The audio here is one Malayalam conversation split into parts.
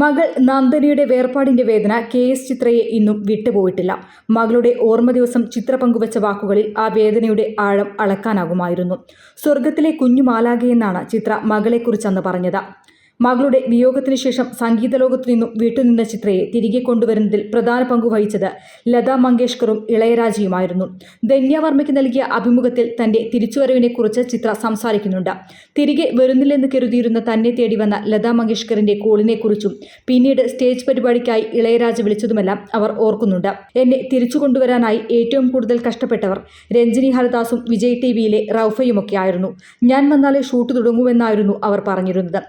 മകൾ നന്ദനിയുടെ വേർപാടിന്റെ വേദന കെ എസ് ചിത്രയെ ഇന്നും വിട്ടുപോയിട്ടില്ല. മകളുടെ ഓർമ്മ ദിവസം ചിത്ര പങ്കുവച്ച വാക്കുകളിൽ ആ വേദനയുടെ ആഴം അളക്കാനാകുമായിരുന്നു. സ്വർഗത്തിലെ കുഞ്ഞു മാലാകയെന്നാണ് ചിത്ര മകളെക്കുറിച്ചന്ന് പറഞ്ഞത്. മകളുടെ വിയോഗത്തിന് ശേഷം സംഗീത ലോകത്തു നിന്നും വിട്ടുനിന്ന ചിത്രയെ തിരികെ കൊണ്ടുവരുന്നതിൽ പ്രധാന പങ്കു വഹിച്ചത് ലതാ മങ്കേഷ്കറും ഇളയരാജയുമായിരുന്നു. ധന്യവർമ്മയ്ക്ക് നൽകിയ അഭിമുഖത്തിൽ തന്റെ തിരിച്ചുവരവിനെക്കുറിച്ച് ചിത്ര സംസാരിക്കുന്നുണ്ട്. തിരികെ വരുന്നില്ലെന്ന് കരുതിയിരുന്ന തന്നെ തേടി വന്ന ലതാ മങ്കേഷ്കറിന്റെ കോളിനെക്കുറിച്ചും പിന്നീട് സ്റ്റേജ് പരിപാടിക്കായി ഇളയരാജ വിളിച്ചതുമെല്ലാം അവർ ഓർക്കുന്നുണ്ട്. എന്നെ തിരിച്ചു കൊണ്ടുവരാനായി ഏറ്റവും കൂടുതൽ കഷ്ടപ്പെട്ടവർ രഞ്ജിനി ഹരിദാസും വിജയ് ടി വിയിലെ റൌഫയുമൊക്കെയായിരുന്നു. ഞാൻ വന്നാലേ ഷൂട്ട് തുടങ്ങുമെന്നായിരുന്നു അവർ പറഞ്ഞിരുന്നത്.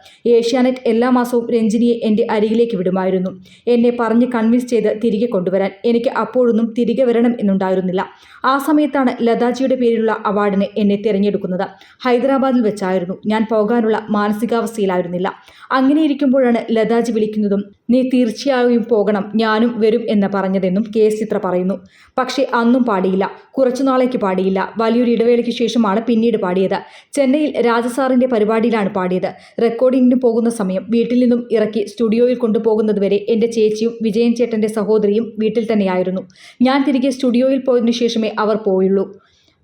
ഏഷ്യാനെറ്റ് എല്ലാ മാസവും രഞ്ജിനിയെ എന്റെ അരികിലേക്ക് വിടുമായിരുന്നു. എന്നെ പറഞ്ഞ് കൺവിൻസ് ചെയ്ത് തിരികെ കൊണ്ടുവരാൻ എനിക്ക് അപ്പോഴൊന്നും തിരികെ വരണം എന്നുണ്ടായിരുന്നില്ല. ആ സമയത്താണ് ലതാജിയുടെ പേരിലുള്ള അവാർഡിന് എന്നെ തിരഞ്ഞെടുക്കുന്നത്. ഹൈദരാബാദിൽ വെച്ചായിരുന്നു. ഞാൻ പോകാനുള്ള മാനസികാവസ്ഥയിലായിരുന്നില്ല. അങ്ങനെ ഇരിക്കുമ്പോഴാണ് ലതാജി വിളിക്കുന്നതും നീ തീർച്ചയായും പോകണം ഞാനും വരും എന്ന് പറഞ്ഞതെന്നും കെ എസ് ചിത്ര പറയുന്നു. പക്ഷേ അന്നും പാടിയില്ല. കുറച്ചു നാളേക്ക് പാടിയില്ല. വലിയൊരു ഇടവേളയ്ക്ക് ശേഷമാണ് പിന്നീട് പാടിയത്. ചെന്നൈയിൽ രാജസാറിന്റെ പരിപാടിയിലാണ് പാടിയത്. റെക്കോർഡിങ്ങിന് പോകുന്ന സമയം വീട്ടിൽ നിന്നും ഇറക്കി സ്റ്റുഡിയോയിൽ കൊണ്ടുപോകുന്നതുവരെ എന്റെ ചേച്ചിയും വിജയൻ ചേട്ടന്റെ സഹോദരിയും വീട്ടിൽ തന്നെയായിരുന്നു. ഞാൻ തിരികെ സ്റ്റുഡിയോയിൽ പോയതിനു ശേഷമേ അവർ പോയുള്ളൂ.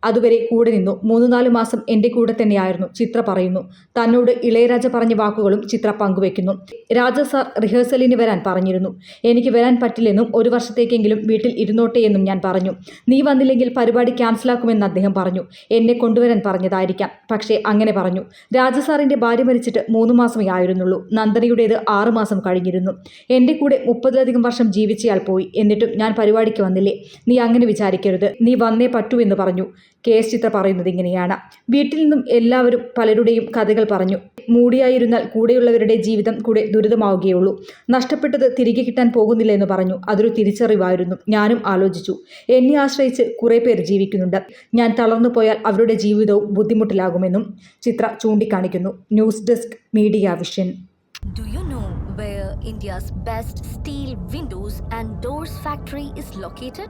അതുവരെ കൂടെ നിന്നു. മൂന്ന് നാല് മാസം എന്റെ കൂടെ തന്നെയായിരുന്നു. ചിത്ര പറയുന്നു. തന്നോട് ഇളയരാജ പറഞ്ഞ വാക്കുകളും ചിത്ര പങ്കുവെക്കുന്നു. രാജ സാർ റിഹേഴ്സലിന് വരാൻ പറഞ്ഞിരുന്നു. എനിക്ക് വരാൻ പറ്റില്ലെന്നും ഒരു വർഷത്തേക്കെങ്കിലും വീട്ടിൽ ഇരുന്നോട്ടെ എന്നും ഞാൻ പറഞ്ഞു. നീ വന്നില്ലെങ്കിൽ പരിപാടി ക്യാൻസലാക്കുമെന്ന് അദ്ദേഹം പറഞ്ഞു. എന്നെ കൊണ്ടുവരാൻ പറഞ്ഞതായിരിക്കാം. പക്ഷേ അങ്ങനെ പറഞ്ഞു. രാജ സാറിന്റെ ഭാര്യ മരിച്ചിട്ട് മൂന്ന് മാസമേ ആയിരുന്നുള്ളൂ. നന്ദനയുടേത് ആറ് മാസം കഴിഞ്ഞിരുന്നു. എന്റെ കൂടെ മുപ്പതിലധികം വർഷം ജീവിച്ചയാൾ പോയി. എന്നിട്ടും ഞാൻ പരിപാടിക്ക് വന്നില്ലേ? നീ അങ്ങനെ വിചാരിക്കരുത്. നീ വന്നേ പറ്റൂ എന്ന് പറഞ്ഞു. കെ എസ് ചിത്ര പറയുന്നത് ഇങ്ങനെയാണ്. വീട്ടിൽ നിന്നും എല്ലാവരും പലരുടെയും കഥകൾ പറഞ്ഞു. മൂടിയായിരുന്നാൽ കൂടെയുള്ളവരുടെ ജീവിതം കൂടെ ദുരിതമാവുകയുള്ളൂ. നഷ്ടപ്പെട്ടത് തിരികെ കിട്ടാൻ പോകുന്നില്ല എന്ന് പറഞ്ഞു. അതൊരു തിരിച്ചറിവായിരുന്നു. ഞാനും ആലോചിച്ചു. എന്നെ ആശ്രയിച്ച് കുറേ പേർ ജീവിക്കുന്നുണ്ട്. ഞാൻ തളർന്നു പോയാൽ അവരുടെ ജീവിതവും ബുദ്ധിമുട്ടിലാകുമെന്നും ചിത്ര ചൂണ്ടിക്കാണിക്കുന്നു. News desk media vision. India's best steel windows and doors factory is located?